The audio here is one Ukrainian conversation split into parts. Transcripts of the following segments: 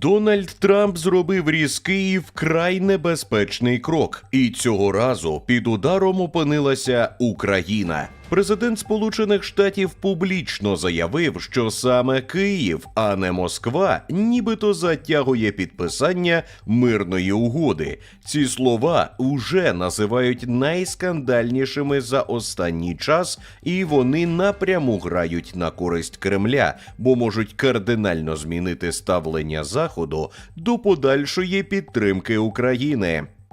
Дональд Трамп зробив різкий і вкрай небезпечний крок, і цього разу під ударом опинилася Україна. Президент Сполучених Штатів публічно заявив, що саме Київ, а не Москва, нібито затягує підписання мирної угоди. Ці слова уже називають найскандальнішими за останній час, і вони напряму грають на користь Кремля, бо можуть кардинально змінити ставлення Заходу до подальшої підтримки України.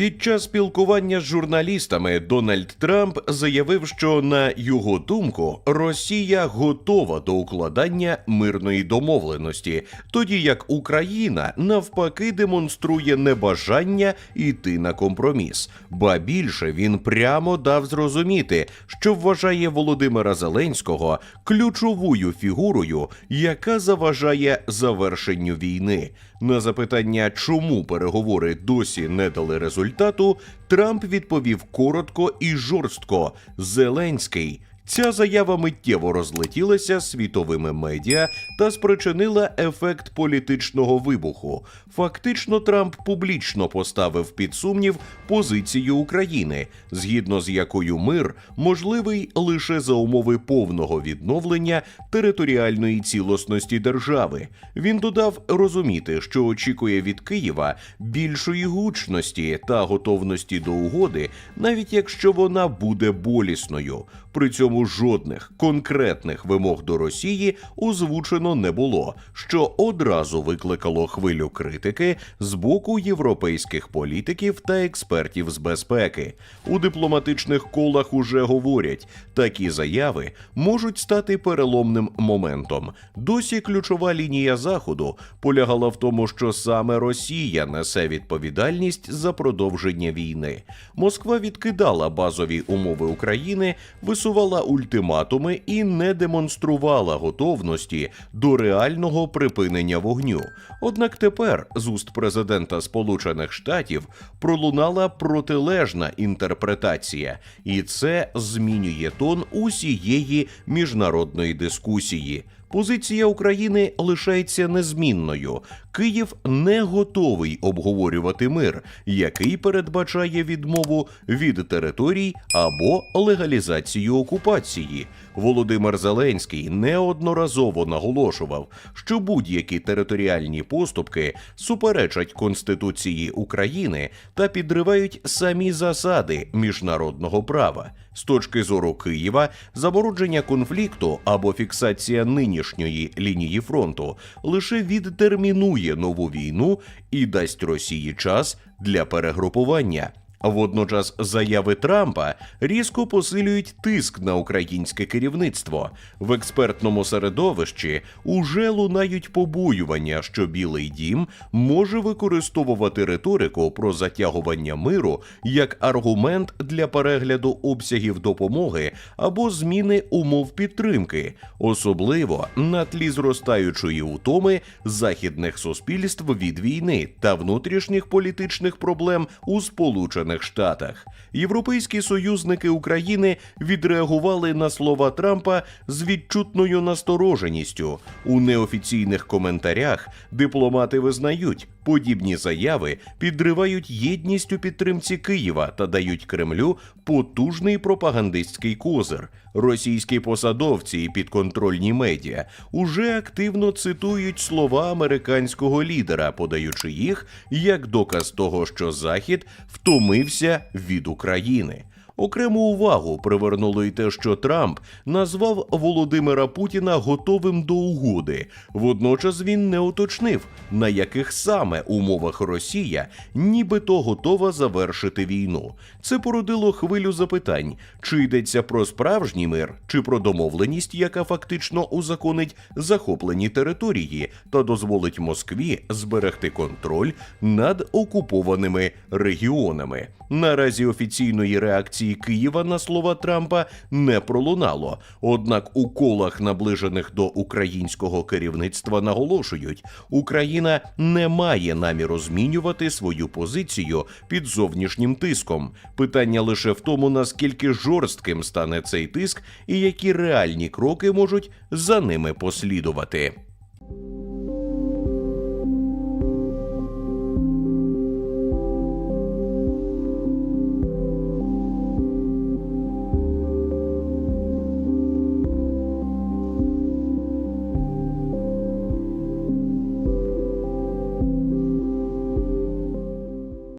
Під час спілкування з журналістами Дональд Трамп заявив, що на його думку Росія готова до укладання мирної домовленості, тоді як Україна навпаки демонструє небажання йти на компроміс. Ба більше він прямо дав зрозуміти, що вважає Володимира Зеленського ключовою фігурою, яка заважає завершенню війни. На запитання, чому переговори досі не дали результату, Трамп відповів коротко і жорстко: Зеленський. Ця заява миттєво розлетілася світовими медіа та спричинила ефект політичного вибуху. Фактично, Трамп публічно поставив під сумнів позицію України, згідно з якою мир можливий лише за умови повного відновлення територіальної цілісності держави. Він додав розуміти, що очікує від Києва більшої гучності та готовності до угоди, навіть якщо вона буде болісною. При цьому жодних конкретних вимог до Росії озвучено не було, що одразу викликало хвилю критики з боку європейських політиків та експертів з безпеки. У дипломатичних колах уже говорять, такі заяви можуть стати переломним моментом. Досі ключова лінія заходу полягала в тому, що саме Росія несе відповідальність за продовження війни. Москва відкидала базові умови України, висувала ультиматуми і не демонструвала готовності до реального припинення вогню. Однак тепер з уст президента Сполучених Штатів пролунала протилежна інтерпретація, і це змінює тон усієї міжнародної дискусії. Позиція України лишається незмінною. Київ не готовий обговорювати мир, який передбачає відмову від територій або легалізацію окупації. Володимир Зеленський неодноразово наголошував, що будь-які територіальні поступки суперечать Конституції України та підривають самі засади міжнародного права. З точки зору Києва, забородження конфлікту або фіксація нинішньої лінії фронту лише відтермінує нову війну і дасть Росії час для перегрупування. Водночас заяви Трампа різко посилюють тиск на українське керівництво. В експертному середовищі уже лунають побоювання, що Білий Дім може використовувати риторику про затягування миру як аргумент для перегляду обсягів допомоги або зміни умов підтримки, особливо на тлі зростаючої утоми західних суспільств від війни та внутрішніх політичних проблем у Сполучених Штатах. Європейські союзники України відреагували на слова Трампа з відчутною настороженістю. У неофіційних коментарях дипломати визнають, подібні заяви підривають єдність у підтримці Києва та дають Кремлю потужний пропагандистський козир. Російські посадовці і підконтрольні медіа уже активно цитують слова американського лідера, подаючи їх як доказ того, що Захід втомився від України. Окрему увагу привернуло й те, що Трамп назвав Володимира Путіна готовим до угоди. Водночас він не уточнив, на яких саме умовах Росія нібито готова завершити війну. Це породило хвилю запитань: чи йдеться про справжній мир, чи про домовленість, яка фактично узаконить захоплені території та дозволить Москві зберегти контроль над окупованими регіонами. Наразі офіційної реакції Києва на слова Трампа не пролунало. Однак у колах, наближених до українського керівництва, наголошують, Україна не має наміру змінювати свою позицію під зовнішнім тиском. Питання лише в тому, наскільки жорстким стане цей тиск і які реальні кроки можуть за ними послідувати.